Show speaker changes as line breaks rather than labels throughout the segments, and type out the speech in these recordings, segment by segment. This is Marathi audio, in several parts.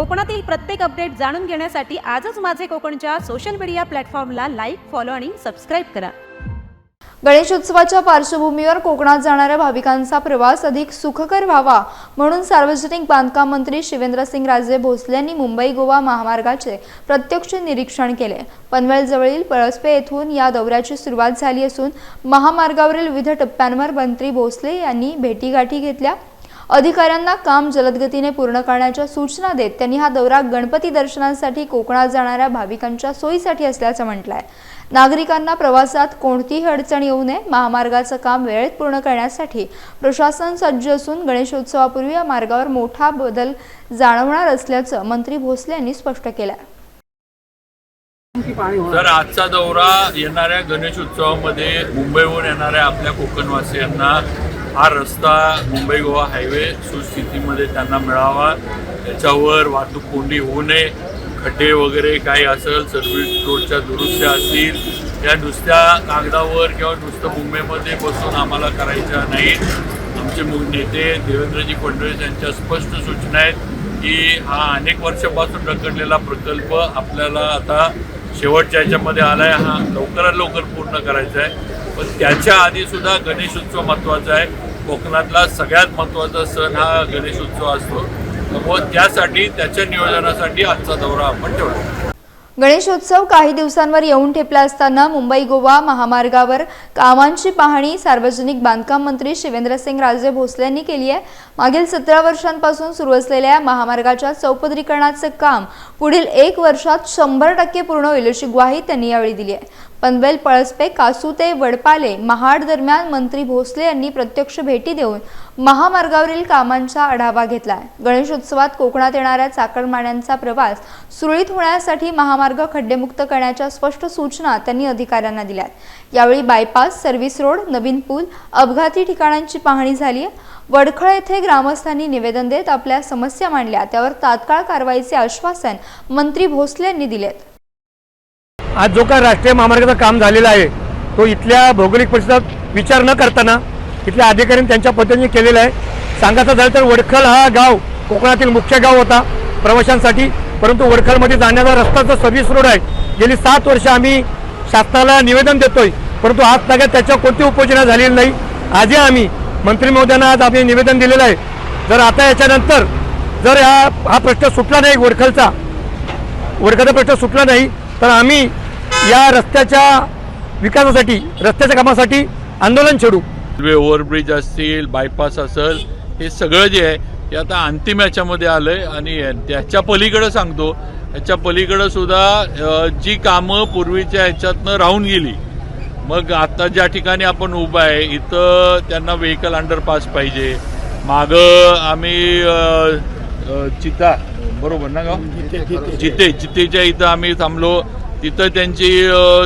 कोकणातील प्रत्येक अपडेट जाणून घेण्यासाठी आजच माझे कोकणच्या सोशल मीडिया प्लॅटफॉर्मला लाईक फॉलो आणि सबस्क्राईब करा.
गणेशोत्सवाच्या पार्श्वभूमीवर कोकणात जाणाऱ्या भाविकांचा प्रवास अधिक सुखकर व्हावा म्हणून सार्वजनिक बांधकाम मंत्री शिवेंद्रसिंग राजे भोसले यांनी मुंबई गोवा महामार्गाचे प्रत्यक्ष निरीक्षण केले. पनवेलजवळील पळसपे येथून या दौऱ्याची सुरुवात झाली असून महामार्गावरील विविध टप्प्यांवर मंत्री भोसले यांनी भेटीगाठी घेतल्या. अधिकाऱ्यांना काम जलदगतीने पूर्ण करण्याच्या सूचना देत त्यांनी हा दौरा गणपती दर्शनासाठी कोकणात जाणाऱ्या भाविकांच्या सोयीसाठी असल्याचं म्हटलंय. नागरिकांना प्रवासात कोणतीही अडचण येऊ नये. महामार्गाचं काम वेळेत पूर्ण करण्यासाठी प्रशासन सज्ज असून गणेशोत्सवापूर्वी या मार्गावर मोठा बदल जाणवणार असल्याचं मंत्री भोसले यांनी स्पष्ट केलं
तर आजचा दौरा येणाऱ्या गणेश उत्सवामध्ये मुंबईहून येणाऱ्या आपल्या कोकणवासियांना हा रस्ता मुंबई गोवा हायवे सुस्थितीमध्ये त्यांना मिळावा. त्याच्यावर वाहतूक कोंडी होऊ नये. खड्डे वगैरे काही असेल सर्व्हिस रोडच्या दुरुस्त्या असतील या नुसत्या कागदावर किंवा नुसतं मुंबईमध्ये बसून आम्हाला करायच्या नाहीत. आमचे मु- नेते देवेंद्रजी फडणवीस यांच्या स्पष्ट सूचना आहेत की हा अनेक वर्षापासून रखडलेला प्रकल्प आपल्याला आता शेवटच्या ह्याच्यामध्ये आला आहे हा लवकरात लवकर पूर्ण करायचा आहे. पण त्याच्या आधी सुद्धा गणेशोत्सव महत्त्वाचा आहे. कोकणातला सगळ्यात महत्त्वाचा सण हा गणेशोत्सव असतो. त्यामुळे त्यासाठी त्याच्या नियोजनासाठी आजचा दौरा आपण ठेवला.
गणेशोत्सव काही दिवसांवर येऊन ठेपला असताना मुंबई गोवा महामार्गावर कामांची पाहणी सार्वजनिक बांधकाम मंत्री शिवेंद्रसिंग राजे भोसले यांनी केली आहे. मागील सतरा वर्षांपासून सुरू असलेल्या या महामार्गाच्या चौपदरीकरणाचं काम पुढील एक वर्षात शंभर टक्के पूर्ण होईल अशी ग्वाही त्यांनी यावेळी दिली आहे. पनवेल पळसपे कासू ते वडपाले महाड दरम्यान मंत्री भोसले यांनी प्रत्यक्ष भेटी देऊन महामार्गावरील कामांचा आढावा घेतला गणेशोत्सवात कोकणात येणाऱ्या चाकरमान्यांचा प्रवास सुरळीत होण्यासाठी महामार्ग खड्डेमुक्त करण्याच्या स्पष्ट सूचना त्यांनी अधिकाऱ्यांना दिल्यात. यावेळी बायपास सर्व्हिस रोड नवीन पूल अपघाती ठिकाणांची पाहणी झाली वडखळ येथे ग्रामस्थांनी निवेदन देत आपल्या समस्या मांडल्या. त्यावर तात्काळ कारवाईचे आश्वासन मंत्री भोसले यांनी दिलेत.
आज जो काय राष्ट्रीय महामार्गाचं काम झालेलं आहे तो इथल्या भौगोलिक परिसरात विचार न करताना इथल्या अधिकाऱ्यांनी त्यांच्या पद्धतीने केलेला आहे. सांगायचं झालं तर वडखल हा गाव कोकणातील मुख्य गाव होता प्रवाशांसाठी परंतु वडखलमध्ये जाण्याचा रस्ताचा सर्व्हिस रोड आहे गेली सात वर्ष आम्ही शासनाला निवेदन देतोय परंतु आज ताग्यात त्याच्यावर कोणती उपोजना झालेली नाही. आजही आम्ही मंत्री महोदयांना आज आम्ही निवेदन दिलेलं आहे. जर आता याच्यानंतर जर हा हा प्रश्न सुटला नाही वडखलचा वडखलचा प्रश्न सुटला नाही तर आम्ही या रस्त्याच्या विकासासाठी रस्त्याच्या कामासाठी आंदोलन छेडू.
रेल्वे ओव्हरब्रिज असतील बायपास असेल हे सगळं जे आहे ते आता अंतिम याच्यामध्ये आलं आहे आणि त्याच्या पलीकडं सांगतो. याच्या पलीकडं सुद्धा जी कामं पूर्वीच्या ह्याच्यातनं राहून गेली मग आता ज्या ठिकाणी आपण उभं आहे इथं त्यांना व्हेकल अंडरपास पाहिजे. मागं आम्ही चिता बरोबर ना गाव? जिथे जिथेच्या इथं आम्ही थांबलो. तिथं त्यांची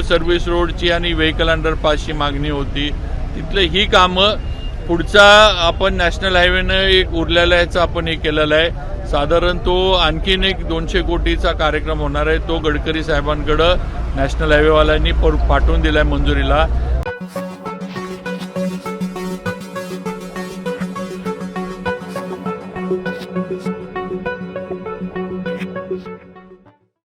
सर्व्हिस रोडची आणि व्हेकल अंडरपासची मागणी होती. तिथलं ही कामं पुढचा आपण नॅशनल हायवेनं एक उरलेला याचा आपण हे केलेलं आहे. साधारण तो आणखीन एक दोनशे कोटीचा कार्यक्रम होणार आहे. तो गडकरी साहेबांकडं नॅशनल हायवेवाल्यांनी पर- पाठवून दिला आहे मंजुरीला.